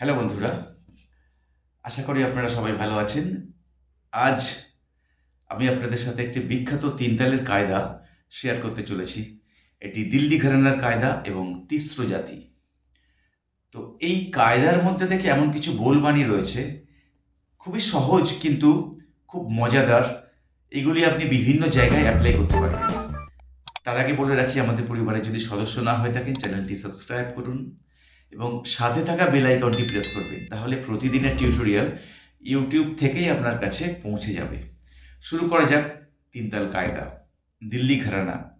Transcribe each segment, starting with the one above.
Hello বন্ধুরা, আশা করি আপনারা সবাই ভালো আছেন। আজ আমি আপনাদের সাথে একটি বিখ্যাত তিনতালের কায়দা শেয়ার করতে চলেছি। এটি দিল্লি ঘরানার কায়দা এবং তিস্র জাতি। তো এই কায়দার মধ্যে থেকে এমন কিছু বোলবাণী রয়েছে। খুবই সহজ কিন্তু খুব মজাদার। এগুলি আপনি বিভিন্ন জায়গায় অ্যাপ্লাই করতে পারবেন। তার আগে বলে রাখি, আমাদের পরিবারে যদি সদস্য না হয়ে থাকেন, চ্যানেলটি সাবস্ক্রাইব করুন। এবং সাথে থাকা বেল আইকনটি প্রেস করবেন তাহলে প্রতিদিনের টিউটোরিয়াল ইউটিউব থেকেই আপনার কাছে পৌঁছে যাবে। শুরু করা যাক তিনতাল কায়দা। দিল্লি ঘরানা।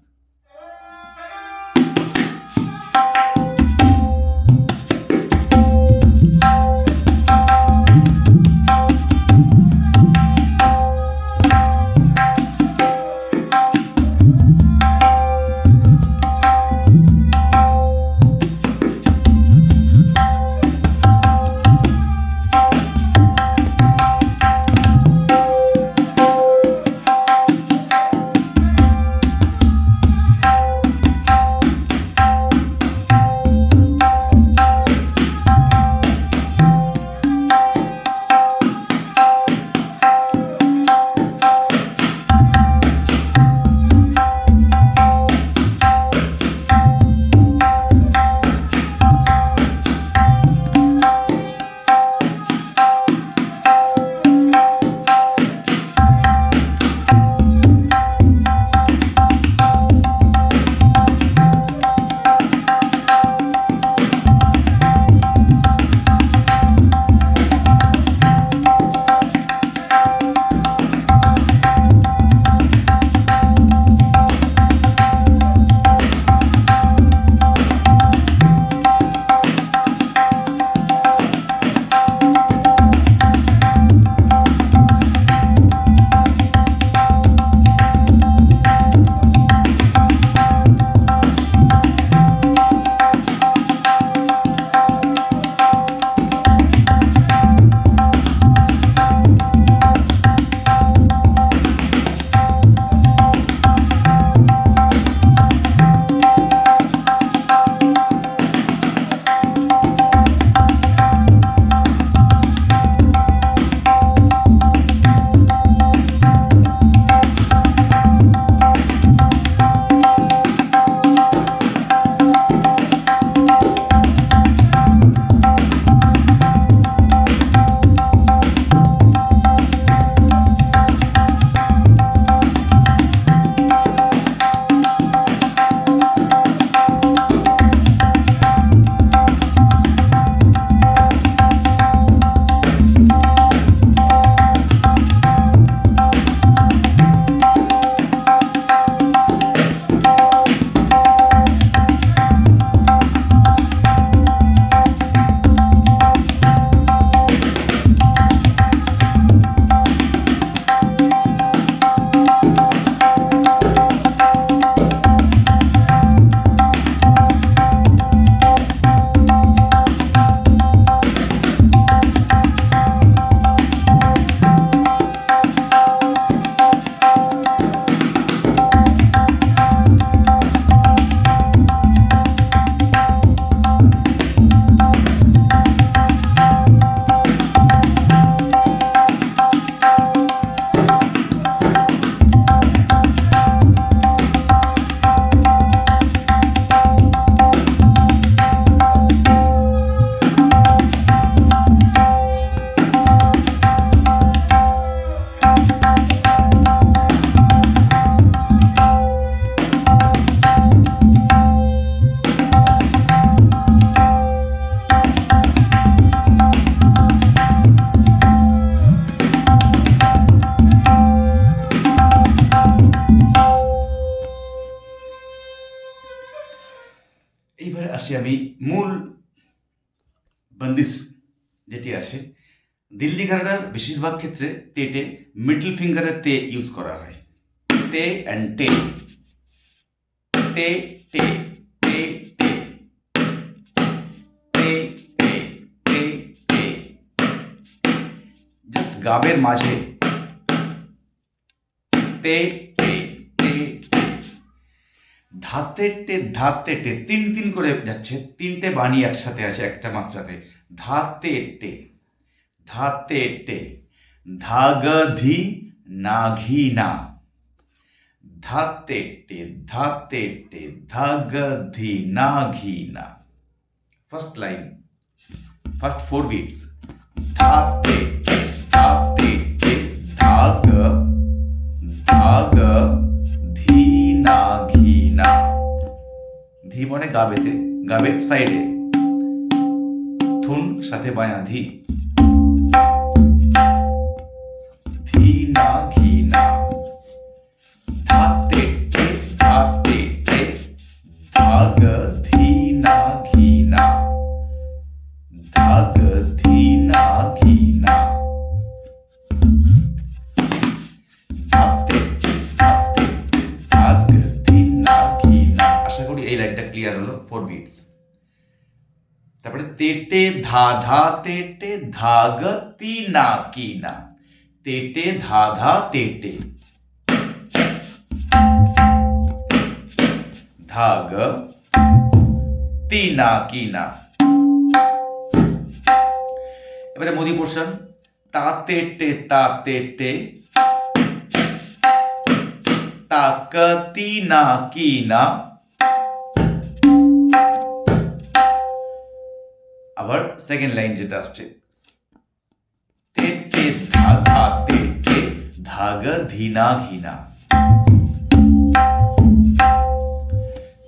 বন্দিশ যেটি আছে, দিল্লি ঘরানার বেশিরভাগ ক্ষেত্রে তেটে মিডল ফিঙ্গারের তে ইউজ করা হয়। তে অ্যান্ড টে তে টে তে টে তে তে গাবের মাঝে। তে টে ধাতে টে ধাতে টে তিন তিন করে যাচ্ছে। তিনটে বাণী একসাথে আছে, একটা মাত্রাতে। धाते ते धाते ते, धागधी नाघीना। धाते ते धाते ते, धागधी नाघीना। First line first four beats धाते ते धाते ते, धाग धाग धी नाघीना। धी मोने मने गाबेते गाबे साइडे। না ধি গাবেতে গাবের সাইডে থুন সাথে বায়া ঘি না। ধাতে টে ধাগ ঘি না। ধাগ ধাগ ধি না, ঘি না। আশা করি এই লাইনটা ক্লিয়ার হলো ফোর বিটস তারপরে তেটে ধা ধা, তেটে ধাগ তি না কি না তেটে ধা ধা, তেটে। ধাগ তি না কি না এবারে মোদি পোর্শন তা তেটে তা তেটে। তাকতি না কি না আবার সেকেন্ড লাইন যেটা আসছে।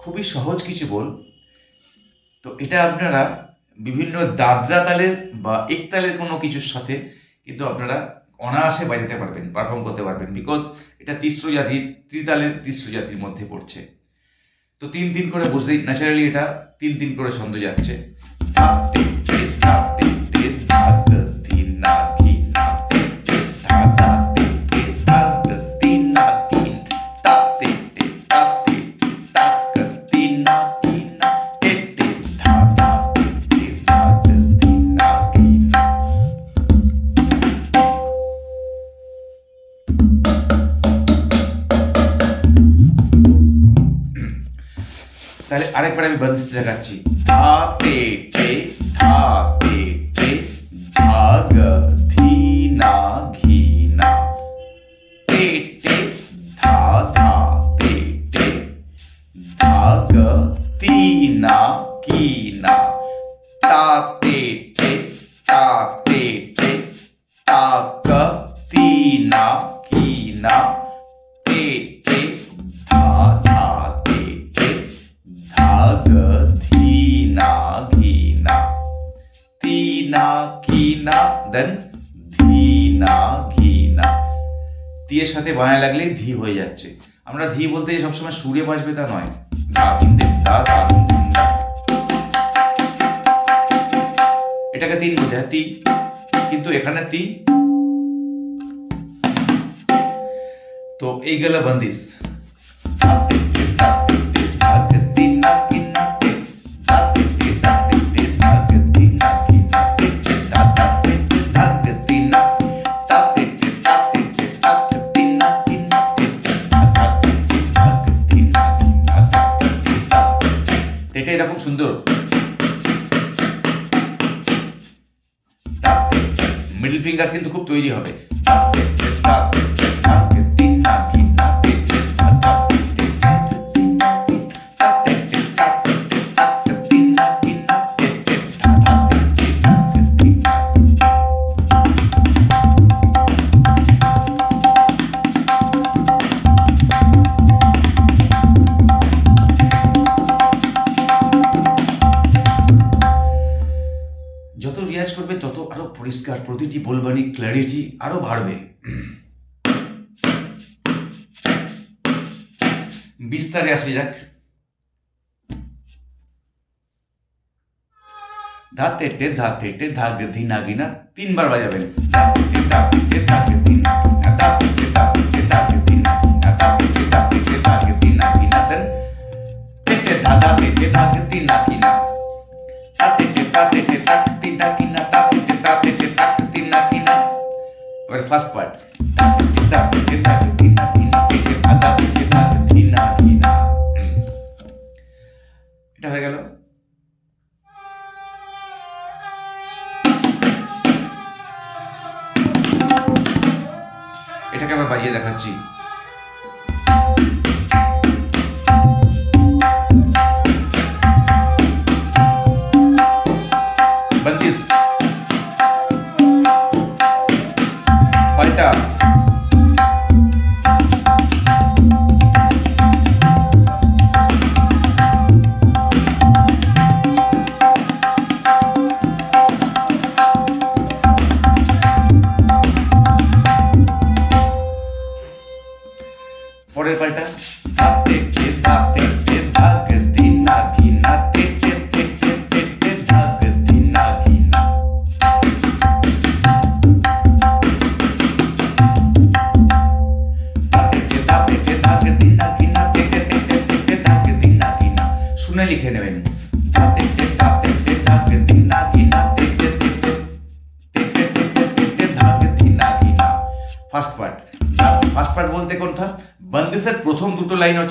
খুবই সহজ কিছু বল। তো এটা আপনারা বিভিন্ন দাদরা তালের বা একতালের কোনো কিছুর সাথে কিন্তু আপনারা অনায়াসে বাজাতে পারবেন পারফর্ম করতে পারবেন বিকজ এটা তিস্র জাতির ত্রিতালের তিস্র জাতির মধ্যে পড়ছে। তো তিন তিন করে বুঝতেই ন্যাচারালি এটা তিন তিন করে ছন্দ যাচ্ছে। 앨범 시절같이. 더티 দেন ধি না ঘি না। তিয়ের সাথে বানায় লাগলেই ধি হয়ে যাচ্ছে। আমরা ধি বলতে সবসময় সুরে বাজবে তা নয়। দা দিন দিন দা দা এটাকে তিন বোঝায়, তি। কিন্তু এখানে তি। তো এই গেল বন্দিশ। ফিঙ্গার কিন্তু খুব তৈরি হবে। পরিষ্কার প্রতিটি বলবানি ক্ল্যারিটি আরো বাড়বে বিস্তারে আসে যাক ধাতে টে ধাতে টে ধাগ ধিনা গিনা তিনবার বাজাবেন ধাতে টে ধাতে টে ধাগ ধিনা গিনা ধাতে টে ধাতে টে ধাগ ধিনা গিনা ধাতে টে ধাতে টে ধাগ ধিনা গিনা দেন টে টে ধা ধাতে টে ধাগ ধিনা গিনা তাতে টে তাতে টে তাক ওর ফার্স্ট পার্ট এটা হয়ে গেল এটাকে আমরা বাজিয়ে দেখাচ্ছি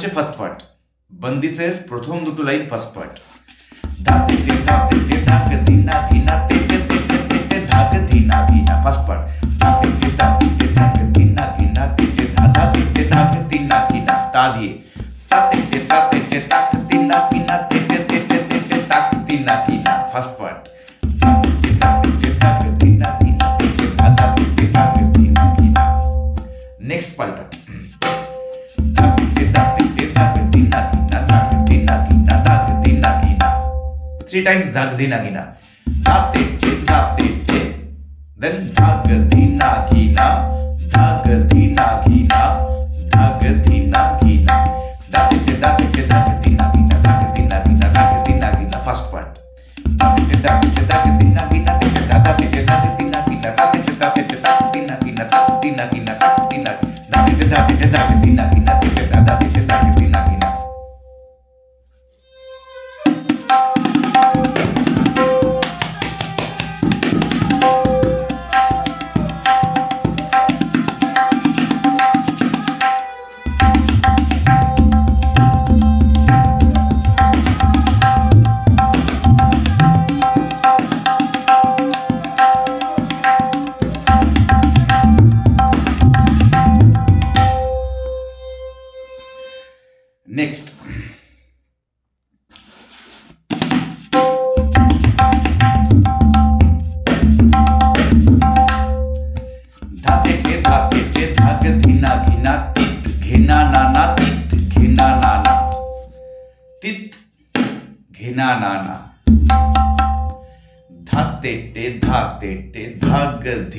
হচ্ছে ফার্স্ট পার্ট বন্দিশের প্রথম দুটো লাইন ফার্স্ট পার্ট ধাতে টে ধাতে টে ধাগ দিনা ঘিনা তে টে টে টে টে টে ধাগ দিনা ঘিনা ফার্স্ট পার্ট ধাতে টে ধাতে টে ধাগ দিনা ঘিনা তে টে ধা ধাতে টে ধাগ দিনা ঘিনা তা দিয়ে তাতে টে তাতে টে তাক দিনা ঘিনা তে টে টে টে টে টে তাক দিনা ঘিনা ফার্স্ট পার্ট ধাতে টে ধাতে টে ধাগ দিনা ঘিনা তে টে ধা ধাতে টে ধাগ দিনা ঘিনা নেক্সট পাল্টা three times dhag dhina gina. Da te te da te te. Then dhag dhina gina. Dhag dhina gina. Dhag dhina gina. Da te te da te te dhag dhina gina. Dhag dhina gina. Dhag dhina gina. First part. Da te te da te te dhag dhina gina. Te te da da te te dhag dhina gina. Da te te da te te dhag dhina gina. Dhag dhina gina. Dhag dhina. Da te te da te te dhag dhina gina.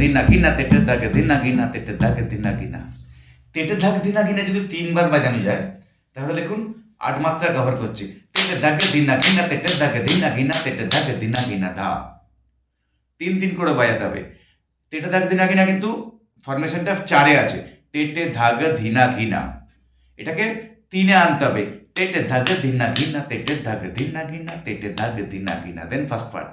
দিনা গিনা তেটে দাগ দিনা গিনা তেটে দাগ দিনা গিনা তেটে দাগ দিনা গিনা যদি তিনবার বাজানো যায় তাহলে দেখুন আট মাত্রা কভার করছে তেটে দাগ দিনা গিনা তেটে দাগ দিনা গিনা তেটে দাগ দিনা ধা তিন তিন করে বাজাতে হবে তেটে দাগ দিনা গিনা কিন্তু ফরমেশনটা চারে আছে তেটে ধাগ ধিনা ঘিনা এটাকে তিনে আনতে হবে তেটে ধাগ ধিনা ঘিনা তেটে ধাগ ধিনা ঘিনা তেটে ধাগ ধিনা ঘিনা দেন ফার্স্ট পার্ট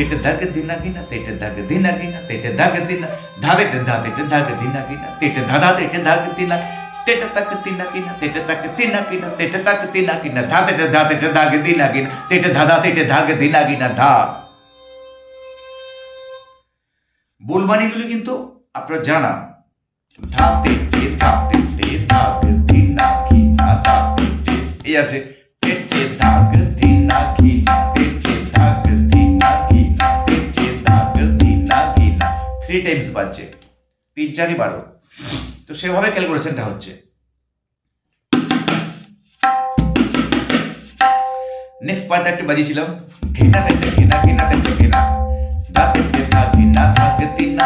দিন তেটে দাগ দিনা কিনা তেটে দাগ দিনা কিনা তেটে দাগ দিনা ধাদে দাঁতে দাগ দিনা কিনা তেটে দাদা তেটে দাগ দিনা তেটে তাক তিনা কিনা তেটে তাক তিনা কিনা তেটে তাক তিনা কিনা ধাতে দাঁতে দাগ দিনা কিনা তেটে ধাদা তেটে দাগ দিনা কিনা ধা বোলবাণীগুলি কিন্তু আপনার জানা ধাতে টে ধাতে টে দাগ দিনা কিনা ধাতে টে এই আছে টাইমস বাজছে। তিন চারই বারো। তো সেভাবে ক্যালকুলেশনটা হচ্ছে। নেক্সট পার্টটা একটু বাজিয়েছিলাম। ঘেনা তেটে ঘেনা ঘেনা তেটে ঘেনা দাঁতে ঘেনা ঘেনা দাগ দিনা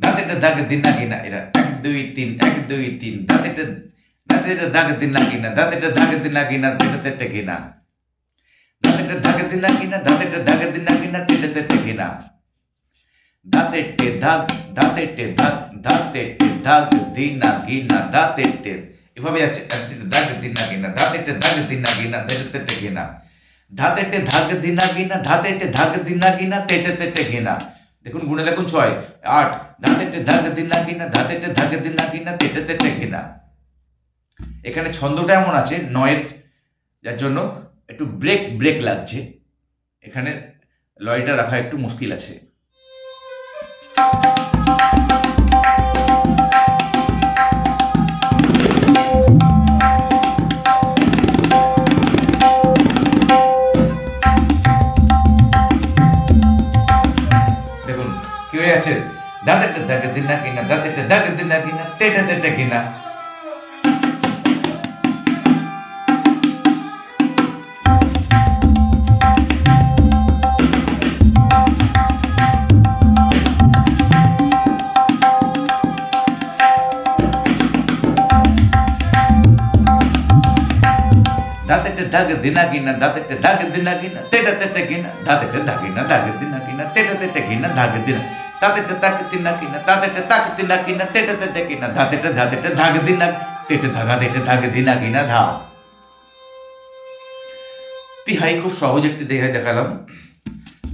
দাঁতেটা দাগ দিনা কিনা এরা এক দুই তিন এক দুই তিন দাঁতেটা দাঁতেটা দাগ দিনা কিনা দাঁতেটা দাগ দিনা কিনা তেটে তেটে কিনা দাঁতেটা দাগ দিনা কিনা দাঁতেটা দাগ দিনা কিনা তেটে তেটে কিনা দাঁতেটে দাগ দাঁতেটে দাগ দাঁতেটে দাগ দিনা গিনা দাঁতেটে এভাবে যাচ্ছে দাঁতেটে দাগ দিনা কিনা দাঁতেটে দাগ দিনা কিনা তেটে তেটে কিনা ধাতেটে ধাগ দিনা কিনা ধাতেটে ধাগ দিনা কিনা তেটে তেটে কিনা দেখুন গুণে দেখুন ছয়, আট ধাতেটে দিনা কিনা ধাতেটে ধাগ না কিনা তেটে তেটে কিনা। এখানে ছন্দটা এমন আছে, নয়ের, যার জন্য একটু ব্রেক ব্রেক লাগছে। এখানে লয়টা রাখা একটু মুশকিল আছে। দাঁতেটে দাগ দিনা কিনা দাঁতেটে দাগ দিনা কিনা তেটে তেটে কিনা দাঁতেটে দাগিনা দাগ দিনা কিনা তেটে তেটে কিনা দাগ দিনা দাঁতেটে তাক দিনা কিনা দাঁতেটে তাক দিনা কিনা তেটে তেটে কিনা দাঁতেটে দাঁতেটে দাগ দিনা তেটে ধাগা তেটে দাগ দিনা কিনা ধা তিহাই খুব সহজ একটি দেখাই দেখালাম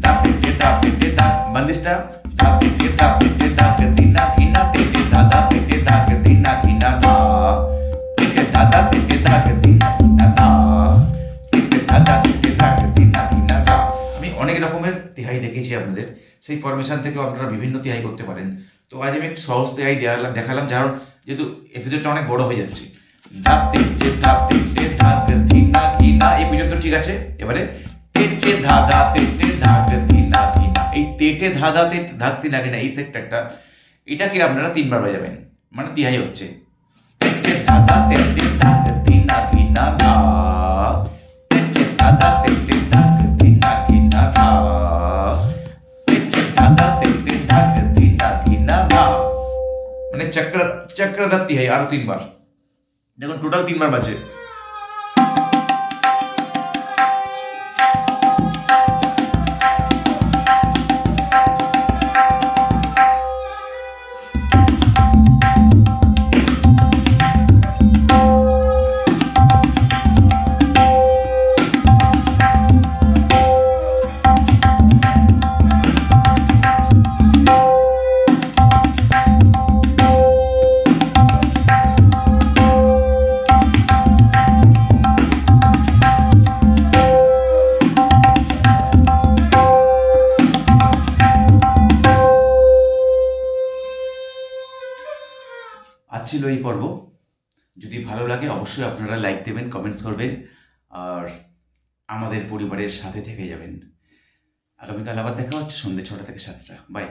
দাঁতেটে দাঁতেটে দাগ বান্দিশটা দাঁতেটে দাঁতেটে দাগ দিনা কিনা তেটে দাদা তেটে আপনাদের। সেই ফরমেশন থেকেও আপনারা বিভিন্ন তিহাই করতে পারেন। তো আজ আমি একটু সহজ তিহাই দেখালাম, কারণ যেহেতু এপিসোডটা অনেক বড় হয়ে যাচ্ছে। এই পর্যন্ত ঠিক আছে? এবারে তেটে তেটে কিনা এই তেটে তেটে কিনা এই সেক্টরটা এটাকে আপনারা তিনবার বাজাবেন মানে তিহাই হচ্ছে। তেটে ধাদা তেটে কিনা ধা তেটে তেটে চক্র চক্রদত্তি হয় আরও তিনবার। দেখুন টোটাল তিনবার বাজে। লাগে, অবশ্যই আপনারা লাইক দেবেন কমেন্টস করবেন, আর আমাদের পরিবারের সাথে থেকে যাবেন। আগামীকাল আবার দেখা হচ্ছে সন্ধ্যে ছটা থেকে সাতটা। বাই